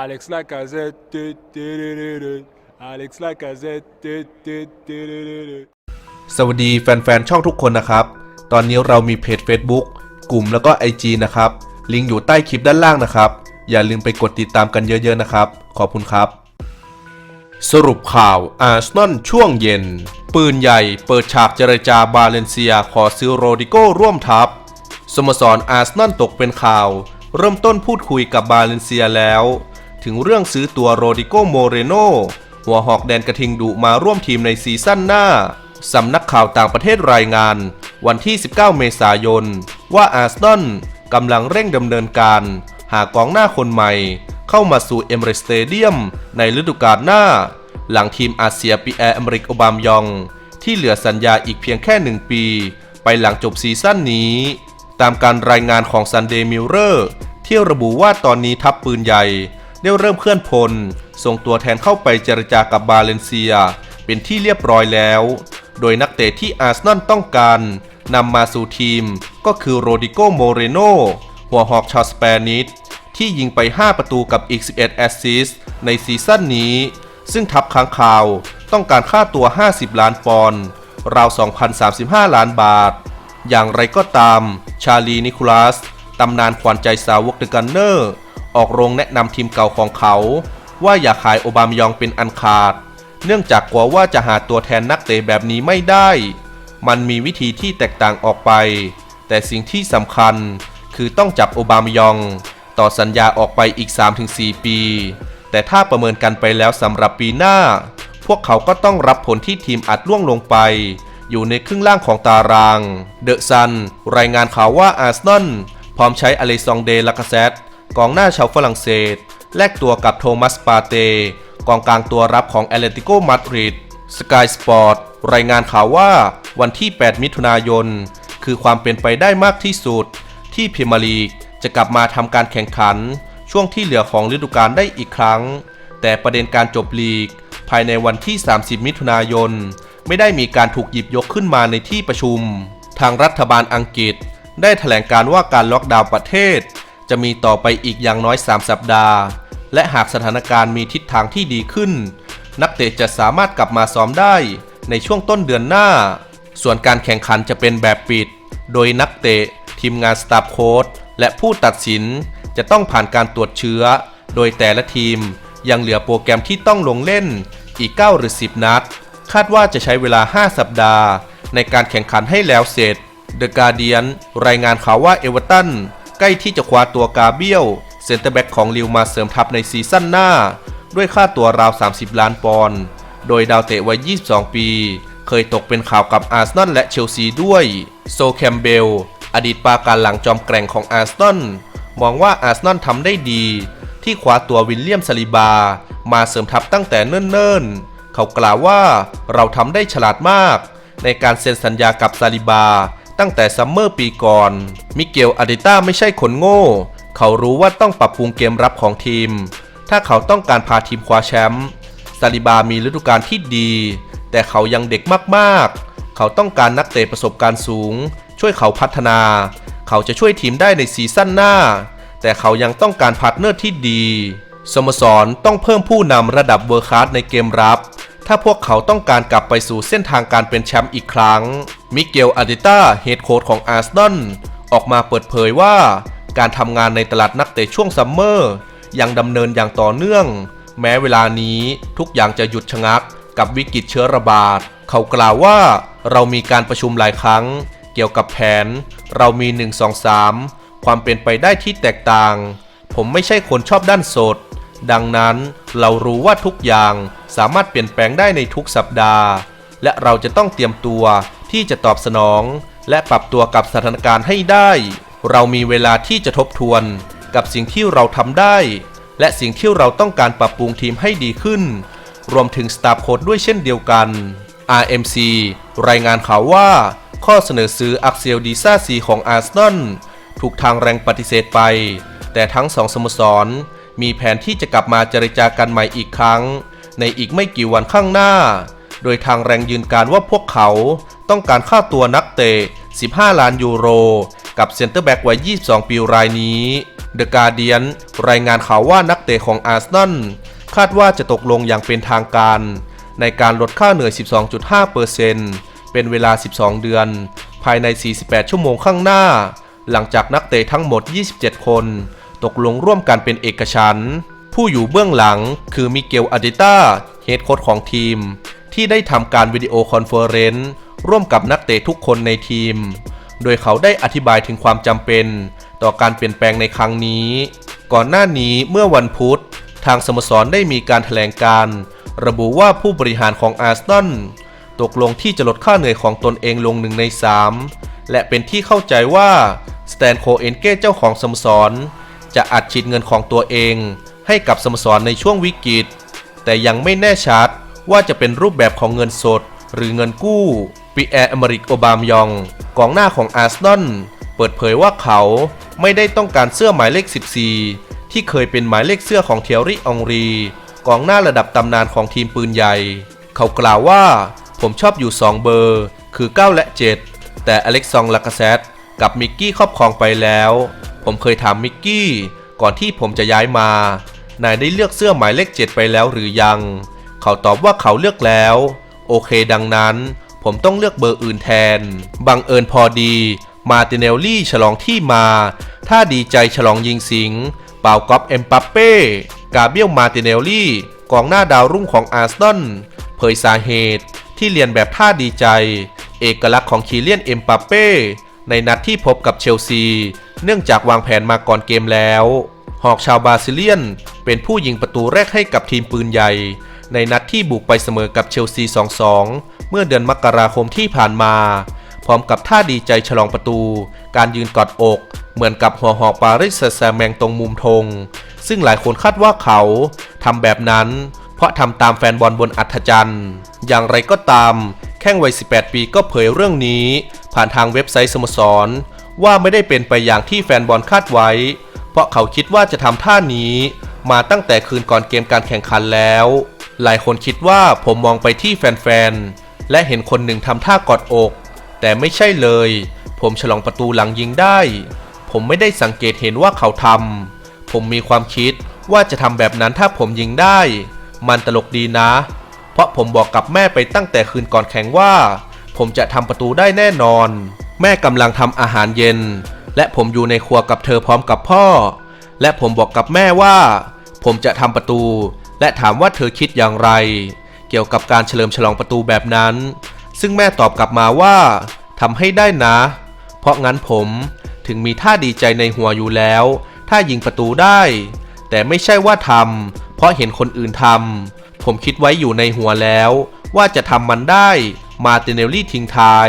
Alex Lacazette. Alex Lacazette. สวัสดีแฟนๆ ช่องทุกคนนะครับ ตอนนี้เรามีเพจ Facebook กลุ่มแล้วก็ IG นะครับ ลิงก์อยู่ใต้คลิปด้านล่างนะครับ อย่าลืมไปกดติดตามกันเยอะๆนะครับ ขอบคุณครับ สรุปข่าวอาร์เซนอลช่วงเย็น ปืนใหญ่เปิดฉากเจรจาบาเลนเซียขอซื้อโรดิโก้ร่วมทัพ สโมสรอาร์เซนอลตกเป็นข่าว เริ่มต้นพูดคุยกับบาเลนเซียแล้ว ถึงเรื่องซื้อตัวโรดิโกโมเรโนหัวหอกแดนกระทิงดุมาร่วมทีมในซีซั่นหน้า สำนักข่าวต่างประเทศรายงาน วันที่ 19 เมษายน ว่าอาร์ซนอลกำลังเร่งดำเนินการ หากองหน้าคนใหม่ เข้ามาสู่เอมเรสเตเดียมในฤดูกาลหน้า หลังทีมอาเซียปีแอร์อเมริกโอบามยอง ที่เหลือสัญญาอีกเพียงแค่หนึ่งปี ไปหลังจบซีซั่นนี้ ตามการรายงานของ Sunday Mirror ที่ระบุว่าตอนนี้ทัพปืนใหญ่ ได้เริ่มเคลื่อนพล ส่งตัวแทนเข้าไปเจรจากับบาเลนเซีย เป็นที่เรียบร้อยแล้ว โดยนักเตะที่อาร์เซนอลต้องการนำมาสู่ทีมก็คือโรดิโกโมเรโนหัวหอกชาวสเปนิชที่ยิงไป 5 ประตูกับอีก 11 แอสซิสต์ในซีซั่นนี้ ซึ่งทัพค้างคาวต้องการค่าตัว 50 ล้านปอนด์ราว 2,035 ล้านบาท อย่างไรก็ตาม ชาลีนิคลัสตำนานขวัญใจสาวกเดอะกันเนอร์ ออกโรงแนะนำทีมเก่าของเขา ว่าอย่าขายโอบามายองเป็นอันขาด เนื่องจากกลัวว่าจะหาตัวแทนนักเตะแบบนี้ไม่ได้ มันมีวิธีที่แตกต่างออกไป แต่สิ่งที่สำคัญคือต้องจับโอบามายอง ต่อสัญญาออกไปอีก 3-4 ปี แต่ถ้าประเมินกันไปแล้วสำหรับปีหน้า พวกเขาก็ต้องรับผลที่ทีมอัดล่วงลงไป อยู่ในครึ่งล่างของตาราง เดอะซัน รายงานข่าวว่าอาร์เซนอลพร้อมใช้อเลซองเดลากาเซต กองหน้าชาวฝรั่งเศส แลกตัวกับโทมัสปาเต กองกลางตัวรับของแอตเลติโกมาดริดสกายสปอร์ตรายงานข่าวว่าวันที่ 8 มิถุนายน คือความเป็นไปได้มากที่สุด ที่พรีเมียร์ลีกจะกลับมาทำการแข่งขัน ช่วงที่เหลือของฤดูกาลได้อีกครั้ง แต่ประเด็นการจบลีก ภายในวันที่ 30 มิถุนายน ไม่ได้มีการถูกหยิบยกขึ้นมาในที่ประชุม ทางรัฐบาลอังกฤษ ได้แถลงการว่าการล็อกดาวน์ประเทศ จะมีต่อไปอีกอย่างน้อย 3 สัปดาห์ และหากสถานการณ์มีทิศทางที่ดีขึ้น นักเตะจะสามารถกลับมาซ้อมได้ในช่วงต้นเดือนหน้า ส่วนการแข่งขันจะเป็นแบบปิด โดยนักเตะ ทีมงานสตาฟโค้ชและผู้ตัดสินจะต้องผ่านการตรวจเชื้อ โดยแต่ละทีมยังเหลือโปรแกรมที่ต้องลงเล่นอีก 9 หรือ 10 นัด คาดว่าจะใช้เวลา 5 สัปดาห์ ในการแข่งขันให้แล้วเสร็จ The Guardian รายงานข่าวว่าเอเวอร์ตัน ใกล้ที่จะคว้าตัวกาเบียลเซนเตอร์แบ็กของลิวมาเสริมทัพในซีซั่นหน้า ด้วยค่าตัวราว 30 ล้านปอนด์โดยดาวเตะวัย 22 ปี เคยตกเป็นข่าวกับอาร์เซนอลและเชลซีด้วย โซแคมเบล อดีตปาการหลังจอมแกร่งของอาร์เซนอลมองว่าอาร์เซนอลทำได้ดี ที่คว้าตัววิลเลียมซาลิบา มาเสริมทัพตั้งแต่เนิ่นๆ เขากล่าวว่าเราทำได้ฉลาดมาก ในการเซ็นสัญญากับซาลิบา ตั้งแต่ซัมเมอร์ปีก่อน มิเกลอาดิต้าไม่ใช่คนโง่ เขารู้ว่าต้องปรับปรุงเกมรับของทีม ถ้าเขาต้องการพาทีมคว้าแชมป์ซาลิบามีฤดูกาลที่ดี แต่เขายังเด็กมากๆ เขาต้องการนักเตะประสบการณ์สูง ช่วยเขาพัฒนา เขาจะช่วยทีมได้ในซีซั่นหน้า แต่เขายังต้องการพาร์ทเนอร์ที่ดีสโมสรต้องเพิ่มผู้นำระดับเวอร์คลาสในเกมรับ ถ้าพวกเขาต้องการกลับไปสู่เส้นทางการเป็นแชมป์อีกครั้ง มิเกล อาดิต้า เฮดโค้ชของอาร์เซนอลออกมาเปิดเผยว่า การทำงานในตลาดนักเตะช่วงซัมเมอร์ ยังดำเนินอย่างต่อเนื่อง แม้เวลานี้ทุกอย่างจะหยุดชะงักกับวิกฤตเชื้อระบาด เขากล่าวว่าเรามีการประชุมหลายครั้ง เกี่ยวกับแผน เรามี 1 2 3 ความเป็นไปได้ที่แตกต่าง ผมไม่ใช่คนชอบด้านสด ดังนั้นเรารู้ว่าทุกอย่างสามารถเปลี่ยนแปลงได้ในทุกสัปดาห์ และเราจะต้องเตรียมตัว ที่จะตอบสนอง และปรับตัวกับสถานการณ์ให้ได้ เรามีเวลาที่จะทบทวน กับสิ่งที่เราทำได้ และสิ่งที่เราต้องการปรับปรุงทีมให้ดีขึ้น รวมถึงสตาฟโค้ดด้วยเช่นเดียวกัน RMC รายงานข่าวว่า ข้อเสนอซื้ออักเซลดีซาซีของอาร์เซนอลถูกทางแรงปฏิเสธไป แต่ทั้งสองสโมสร มีแผนที่จะกลับมาเจรจากันใหม่อีกครั้ง ในอีกไม่กี่วันข้างหน้า โดยทางแรงยืนการว่าพวกเขาต้องการค่าตัวนักเตะ 15 ล้านยูโร กับเซ็นเตอร์แบ็กวัย 22 ปีรายนี้ The Guardian รายงานข่าวว่านักเตะของอาร์เซนอลคาดว่าจะตกลงอย่างเป็นทางการ ในการลดค่าเหนื่อย 12.5%เป็นเวลา 12 เดือน ภายใน 48 ชั่วโมงข้างหน้า หลังจากนักเตะทั้งหมด 27 คน ตกลงร่วมกันเป็นเอกฉันท์ผู้อยู่เบื้องหลังคือมิเกลอาดิต้าเฮดโค้ชของทีม ที่ได้ทำการวิดีโอคอนเฟอเรนซ์ร่วมกับนักเตะทุกคนในทีม โดยเขาได้อธิบายถึงความจำเป็น ต่อการเปลี่ยนแปลงในครั้งนี้ ก่อนหน้านี้เมื่อวันพุธ ทางสโมสรได้มีการแถลงการ ระบุว่าผู้บริหารของอาร์เซนตกลงที่จะลดค่าเหนื่อยของตนเองลงหนึ่งใน 3 และเป็นที่เข้าใจว่าสแตนโคเอนเก้เจ้าของสโมสร จะอัดฉีดเงินของตัวเอง ให้กับสโมสรในช่วงวิกฤต แต่ยังไม่แน่ชัด ว่าจะเป็นรูปแบบของเงินสด หรือเงินกู้ปีแอร์อเมริกโอบามยอง กองหน้าของอาร์เซนอลเปิดเผยว่าเขาไม่ได้ต้องการเสื้อหมายเลข 14 ที่เคยเป็นหมายเลขเสื้อของเทียรี่องรี กองหน้าระดับตำนานของทีมปืนใหญ่ เขากล่าวว่าผมชอบอยู่ 2 เบอร์ คือ 9 และ 7 แต่อเล็กซองลากาเซตกับมิกกี้ครอบครองไปแล้ว ผมเคยถามมิกกี้ก่อนที่ผมจะย้ายมา นายได้เลือกเสื้อหมายเลข 7 ไปแล้วหรือยัง เขาตอบว่าเขาเลือกแล้ว โอเคดังนั้น ผมต้องเลือกเบอร์อื่นแทน บังเอิญพอดี มาติเนลลี่ฉลองที่มา ถ้าดีใจฉลองยิงสิงเปากอฟเอ็มปัปเป้ กาเบียลมาติเนลลี่ กองหน้าดาวรุ่งของอาร์เซนอลเผยสาเหตุที่เรียนแบบท่าดีใจ เอกลักษณ์ของคีเลียนเอ็มปัปเป้ในนัดที่พบกับเชลซี เนื่องจากวางแผนมาก่อนเกมแล้ว หอกชาวบราซิเลียน เป็นผู้ยิงประตูแรกให้กับทีมปืนใหญ่ ในนัดที่บุกไปเสมอกับเชลซี 2-2 เมื่อเดือนมกราคมที่ผ่านมา พร้อมกับท่าดีใจฉลองประตู การยืนกอดอก เหมือนกับหัวหอกปาริสแซงต์แมงตรงมุมธง ซึ่งหลายคนคาดว่าเขาทำแบบนั้น เพราะทำตามแฟนบอลบนอัธจันทร์ อย่างไรก็ตาม แข้งวัย 18 ปีก็เผยเรื่องนี้ ผ่านทางเว็บไซต์สโมสร ว่าไม่ได้เป็นไปอย่างที่แฟนบอลคาดไว้ เพราะเขาคิดว่าจะทำท่านี้มาตั้งแต่คืนก่อนเกมการแข่งขันแล้ว หลายคนคิดว่าผมมองไปที่แฟนๆ และเห็นคนหนึ่งทำท่ากอดอก แต่ไม่ใช่เลย ผมฉลองประตูหลังยิงได้ ผมไม่ได้สังเกตเห็นว่าเขาทำ ผมมีความคิดว่าจะทำแบบนั้นถ้าผมยิงได้ มันตลกดีนะ เพราะผมบอกกับแม่ไปตั้งแต่คืนก่อนแข่งว่า ผมจะทำประตูได้แน่นอน แม่กำลังทำอาหารเย็น และผมอยู่ในครัวกับเธอพร้อมกับพ่อ และผมบอกกับแม่ว่า ผมจะทำประตู และถามว่าเธอคิดอย่างไร เกี่ยวกับการเฉลิมฉลองประตูแบบนั้น ซึ่งแม่ตอบกลับมาว่าทำให้ได้นะ เพราะงั้นผมถึงมีท่าดีใจในหัวอยู่แล้ว ถ้ายิงประตูได้ แต่ไม่ใช่ว่าทำเพราะเห็นคนอื่นทำผมคิดไว้อยู่ในหัวแล้ว ว่าจะทำมันได้ มาติเนลลี่ทิ้งท้าย